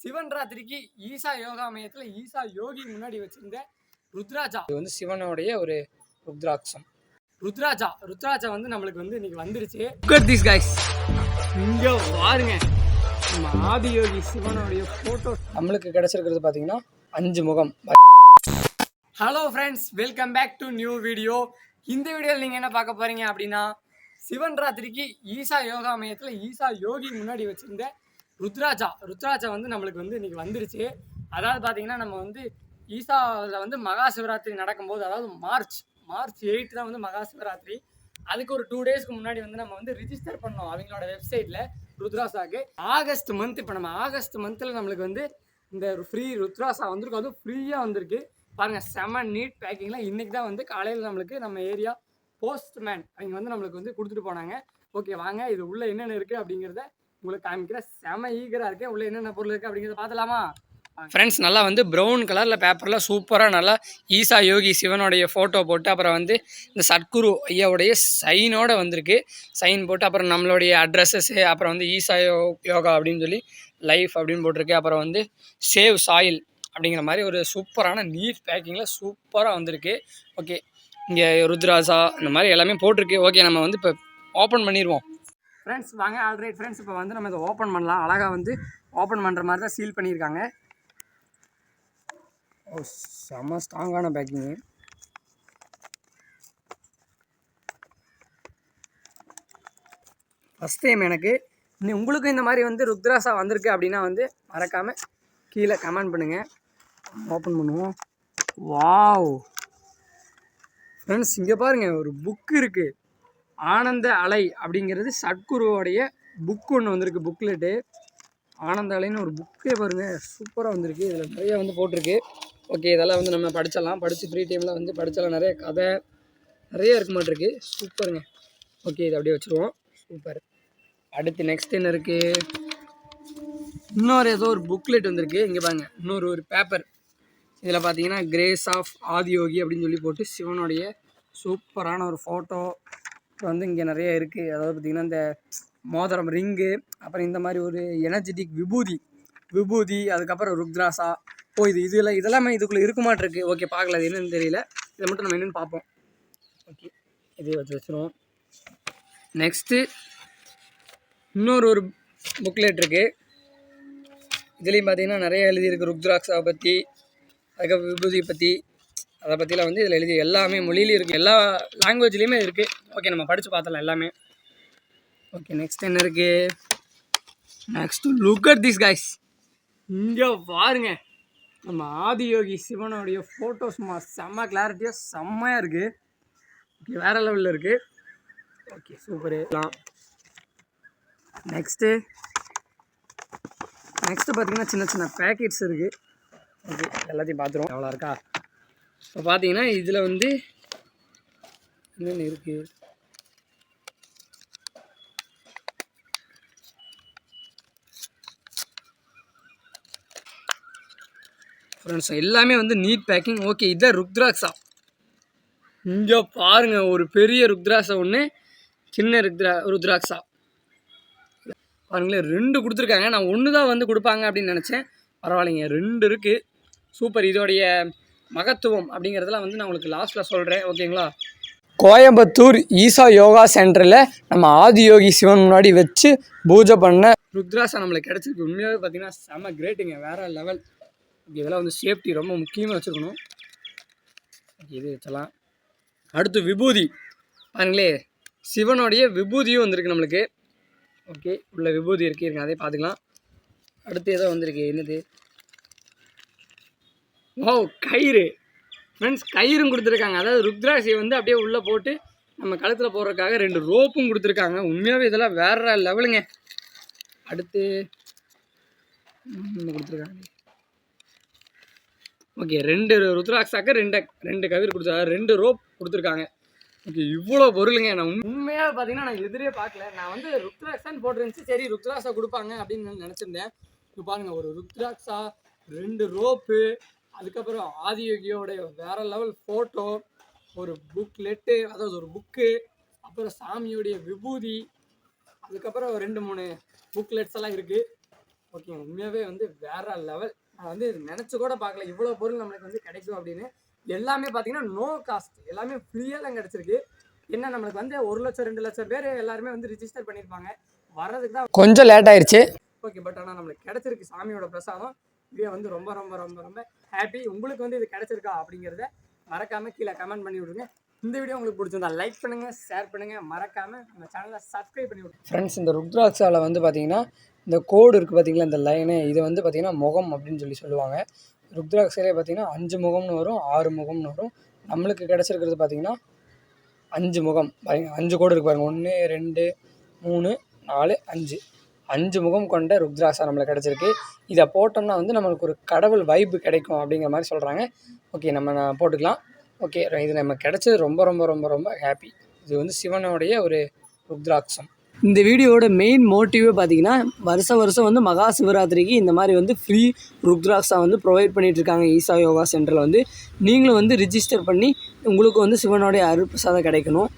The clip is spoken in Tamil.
சிவன் ராத்திரிக்கு ஈசா யோகா மையத்துல ஈசா யோகி முன்னாடி வச்சிருந்த ருத்ராஜா. இது வந்து சிவனுடைய ஒரு ருத்ராட்சம். ருத்ராஜா ருத்ராஜா வந்து நம்மளுக்கு வந்து இன்னைக்கு வந்துருச்சு. குட் திஸ் கைஸ் இங்க பாருங்க நம்ம ஆதியோகி சிவனுடைய போட்டோ நம்மளுக்கு கிடைச்சிருக்கிறது பார்த்தீங்கன்னா அஞ்சு முகம். Hello friends welcome back to new video இந்த வீடியோவில் நீங்கள் என்ன பார்க்க போறீங்க அப்படின்னா சிவன் ராத்திரிக்கு ஈசா யோகா மையத்தில் ஈசா யோகி முன்னாடி வச்சிருந்த ருத்ராஜா ருத்ராஜா வந்து நம்மளுக்கு வந்து இன்னைக்கு வந்துருச்சு. அதாவது பார்த்தீங்கன்னா நம்ம வந்து ஈசாவில் வந்து மகா சிவராத்திரி நடக்கும்போது அதாவது மார்ச் மார்ச் எயிட் தான் வந்து மகா சிவராத்திரி. அதுக்கு ஒரு டூ டேஸ்க்கு முன்னாடி வந்து நம்ம வந்து ரிஜிஸ்டர் பண்ணோம் அவங்களோட வெப்சைட்டில் ருத்ராசாக்கு ஆகஸ்ட் மந்த் இப்போ நம்ம ஆகஸ்ட் மந்தில் நம்மளுக்கு வந்து இந்த ஃப்ரீ ருத்ராசா வந்திருக்கு. அதுவும் ஃப்ரீயாக வந்திருக்கு. பாருங்கள் செம நீட் பேக்கிங்கில் இன்றைக்கி தான் வந்து காலையில் நம்மளுக்கு நம்ம ஏரியா போஸ்ட்மேன் அவங்க வந்து நம்மளுக்கு வந்து கொடுத்துட்டு போனாங்க. ஓகே வாங்க இது உள்ளே என்னென்ன இருக்குது அப்படிங்கிறத உங்களுக்கு காமிக்கிறேன் செம ஈகராக இருக்கேன். உள்ளே என்னென்ன பொருள் இருக்குது அப்படிங்கிறத பார்த்தலாமா? ஃப்ரெண்ட்ஸ் நல்லா வந்து ப்ரௌன் கலரில் பேப்பரில் சூப்பராக நல்லா ஈசா யோகி சிவனுடைய ஃபோட்டோ போட்டு அப்புறம் வந்து இந்த சத்குரு ஐயாவுடைய சைனோட வந்திருக்கு. சைன் போட்டு அப்புறம் நம்மளுடைய அட்ரஸஸ்ஸு அப்புறம் வந்து ஈசா யோ யோகா அப்படின்னு சொல்லி லைஃப் அப்படின்னு போட்டிருக்கு. அப்புறம் வந்து சேவ் சாயில் அப்படிங்கிற மாதிரி ஒரு சூப்பரான நீட் பேக்கிங்கில் சூப்பராக வந்திருக்கு. ஓகே இங்கே ருத்ராசா இந்த மாதிரி எல்லாமே போட்டிருக்கு. ஓகே நம்ம வந்து இப்போ ஓப்பன் பண்ணிடுவோம் ஃப்ரெண்ட்ஸ் வாங்க ஆல்ரைட் ஃப்ரெண்ட்ஸ் இப்போ வந்து நம்ம இதை ஓப்பன் பண்ணலாம். அழகாக வந்து ஓப்பன் பண்ணுற மாதிரி தான் சீல் பண்ணியிருக்காங்க. ஓ செம்ம ஸ்ட்ராங்கான பேக்கிங்கு ஃபஸ்ட் டைம் எனக்கு. இன்னும் உங்களுக்கும் இந்த மாதிரி வந்து ருத்ராசா வந்திருக்கு அப்படின்னா வந்து மறக்காமல் கீழே கமெண்ட் பண்ணுங்கள் ஓப்பன் பண்ணுவோம். வாவ் ஃப்ரெண்ட்ஸ் இங்கே பாருங்கள் ஒரு புக் இருக்குது ஆனந்த அலை அப்படிங்கிறது சத்குருவோடைய புக் ஒன்று வந்திருக்கு புக்லெட்டு ஆனந்த அலைன்னு ஒரு புக்கே பாருங்கள் சூப்பராக வந்திருக்கு. இதில் நிறைய வந்து போட்டிருக்கு. ஓகே இதெல்லாம் வந்து நம்ம படிச்சிடலாம். படித்து ஃப்ரீ டைமில் வந்து படித்தலாம் நிறைய கதை நிறைய இருக்க மாட்டிருக்கு. சூப்பருங்க ஓகே இதை அப்படியே வச்சுருவோம். சூப்பர் அடுத்து நெக்ஸ்ட் என்ன இருக்குது இன்னொரு ஏதோ ஒரு புக்லெட் வந்திருக்கு. இங்கே பாருங்க. இன்னொரு ஒரு பேப்பர் இதில் பார்த்தீங்கன்னா கிரேஸ் ஆஃப் ஆதியோகி அப்படின்னு சொல்லி போட்டு சிவனுடைய சூப்பரான ஒரு ஃபோட்டோ வந்து இங்கே நிறைய இருக்குது அதாவது பார்த்திங்கன்னா இந்த மோதிரம் ரிங்கு அப்புறம் இந்த மாதிரி ஒரு எனர்ஜெட்டிக் விபூதி விபூதி அதுக்கப்புறம் ருக்ராசா ஓ இது இதில் இதெல்லாமே இதுக்குள்ளே இருக்குமாட்டிருக்கு ஓகே பார்க்கல அது என்னன்னு தெரியல. இதை மட்டும் நம்ம என்னென்னு பார்ப்போம். ஓகே இதே வச்சு வச்சுருவோம். நெக்ஸ்ட்டு இன்னொரு ஒரு புக்லெட் இருக்குது இதுலேயும் பார்த்தீங்கன்னா நிறைய எழுதியிருக்கு ருத்ராக்ஷாவை பற்றி அதுக்கப்புறம் விபூதியை பற்றி அதை பற்றிலாம் வந்து இதில் எழுதி எல்லாமே மொழியிலையும் இருக்குது எல்லா லாங்குவேஜ்லேயுமே இருக்குது ஓகே நம்ம படித்து பார்த்தலாம் எல்லாமே. ஓகே நெக்ஸ்ட் என்ன இருக்குது next look at this guys இங்கே பாருங்க. நம்ம ஆதியோகி சிவனுடைய ஃபோட்டோஸ் செம்ம கிளாரிட்டியாக செம்மையாக இருக்குது ஓகே வேறு லெவலில் இருக்குது ஓகே சூப்பரு நெக்ஸ்ட்டு நெக்ஸ்ட்டு பார்த்தீங்கன்னா சின்ன சின்ன பேக்கெட்ஸ் இருக்குது ஓகே எல்லாத்தையும் பார்த்துருவோம். எவ்வளோ இருக்கா? இப்போ பார்த்தீங்கன்னா இதில் வந்து என்னென்ன இருக்குது ஃப்ரெண்ட்ஸ் எல்லாமே வந்து நீட் பேக்கிங் ஓகே இதான் ருத்ராக்ஸா இங்கே பாருங்கள் ஒரு பெரிய ருத்ராசை ஒன்று சின்ன ருத்ரா ருத்ராக்ஸா பாருங்களேன் ரெண்டு கொடுத்துருக்காங்க. நான் ஒன்று தான் வந்து கொடுப்பாங்க அப்படின்னு நினச்சேன். பரவாயில்லைங்க ரெண்டு இருக்குது சூப்பர் இதோடைய மகத்துவம் அப்படிங்கிறதெல்லாம் வந்து நான் உங்களுக்கு லாஸ்ட்டில் சொல்கிறேன் ஓகேங்களா கோயம்புத்தூர் ஈசா யோகா சென்டரில் நம்ம ஆதியோகி சிவன் முன்னாடி வச்சு பூஜை பண்ண ருத்ராசா நம்மளுக்கு கிடச்சிருக்கு. உண்மையாகவே பார்த்தீங்கன்னா செம்ம கிரேட்டுங்க வேறு லெவல் இதெல்லாம் வந்து சேஃப்டி ரொம்ப முக்கியமாக வச்சுக்கணும் இது வச்சலாம். அடுத்து விபூதி. பாருங்களே சிவனுடைய விபூதியும் வந்திருக்கு நம்மளுக்கு. ஓகே உள்ள விபூதி இருக்கு. இருங்க அதே பார்த்துக்கலாம். அடுத்து ஏதோ வந்திருக்கு. என்னது? ஓ கயிறு. ஃப்ரெண்ட்ஸ் கயிறும் கொடுத்துருக்காங்க. அதாவது ருத்ராசியை வந்து அப்படியே உள்ளே போட்டு நம்ம கழுத்தில் போடுறதுக்காக ரெண்டு ரோப்பும் கொடுத்துருக்காங்க. உண்மையாகவே இதெல்லாம் வேற லெவலுங்க. அடுத்து கொடுத்துருக்காங்க. ஓகே ரெண்டு ருத்ராக்ஸாக்க ரெண்டு ரெண்டு கவிர் கொடுத்துருக்காங்க ரெண்டு ரோப் கொடுத்துருக்காங்க. ஓகே இவ்வளோ பொருளுங்க. நான் உண்மையாக பார்த்தீங்கன்னா நான் எதிரே பார்க்கல நான் வந்து ருத்ராக்ஸான்னு போட்டுருந்துச்சு. சரி ருத்ராக்ஸா கொடுப்பாங்க அப்படின்னு நினச்சிருந்தேன். இப்போ பாருங்க ஒரு ருத்ராக்ஸா ரெண்டு ரோப்பு அதுக்கப்புறம் ஆதியோகியோட வேற லெவல் ஃபோட்டோ ஒரு புக்லெட்டு அதாவது ஒரு புக்கு அப்புறம் சாமியோடைய விபூதி அதுக்கப்புறம் ரெண்டு மூணு புக்லெட்ஸ் எல்லாம் இருக்குது ஓகே உண்மையாகவே வந்து வேற லெவல் நான் வந்து நினச்சி கூட பார்க்கல. இவ்வளோ பொருள் நம்மளுக்கு வந்து கிடைக்கும் அப்படின்னு. எல்லாமே பார்த்தீங்கன்னா நோ காஸ்ட் எல்லாமே ஃப்ரீயாக தான் கிடச்சிருக்கு. என்ன நம்மளுக்கு வந்து ஒரு லட்சம் ரெண்டு லட்சம் பேர் எல்லாருமே வந்து ரிஜிஸ்டர் பண்ணியிருப்பாங்க வர்றதுக்கு தான் கொஞ்சம் லேட் ஆயிடுச்சு ஓகே பட் ஆனால் நம்மளுக்கு கிடைச்சிருக்கு சாமியோட பிரசாதம். இதே வந்து ரொம்ப ரொம்ப ரொம்ப ரொம்ப ஹாப்பி உங்களுக்கு வந்து இது கிடச்சிருக்கா அப்படிங்கிறத மறக்காமல் கீழே கமெண்ட் பண்ணி விடுங்க. இந்த வீடியோ உங்களுக்கு பிடிச்சிருந்தா லைக் பண்ணுங்கள் ஷேர் பண்ணுங்கள் மறக்காமல் நம்ம சேனலை சப்ஸ்கிரைப் பண்ணி விடுங்க. ஃப்ரெண்ட்ஸ் இந்த ருத்ராட்சாவில் வந்து பார்த்தீங்கன்னா இந்த கோடு இருக்குது பார்த்தீங்களா இந்த லைனு இது வந்து பார்த்தீங்கன்னா முகம் அப்படின்னு சொல்லி சொல்லுவாங்க. ருத்ராட்சிலே பார்த்தீங்கன்னா அஞ்சு முகம்னு வரும் ஆறு முகம்னு வரும். நம்மளுக்கு கிடச்சிருக்கிறது பார்த்தீங்கன்னா அஞ்சு முகம். பாருங்க அஞ்சு கோடு இருக்கு பாருங்கள் ஒன்று ரெண்டு மூணு நாலு அஞ்சு. அஞ்சு முகம் கொண்ட ருத்ராசா நம்மளுக்கு கிடச்சிருக்கு. இதை போட்டோம்னா வந்து நம்மளுக்கு ஒரு கடவுள் வைப்பு கிடைக்கும் அப்படிங்கிற மாதிரி சொல்கிறாங்க ஓகே நம்ம நான் போட்டுக்கலாம். ஓகே இது நம்ம கிடச்சது ரொம்ப ரொம்ப ரொம்ப ரொம்ப ஹாப்பி இது வந்து சிவனுடைய ஒரு ருத்ராட்சம். இந்த வீடியோவோட மெயின் மோட்டிவே பார்த்தீங்கன்னா வருஷம் வருஷம் வந்து மகா சிவராத்திரிக்கு இந்த மாதிரி வந்து ஃப்ரீ ருத்ராக்ஸா வந்து ப்ரொவைட் பண்ணிகிட்டு இருக்காங்க ஈசா யோகா சென்டரில் வந்து. நீங்களும் வந்து ரிஜிஸ்டர் பண்ணி உங்களுக்கு வந்து சிவனுடைய அருட்பிரசாதம் கிடைக்கணும்.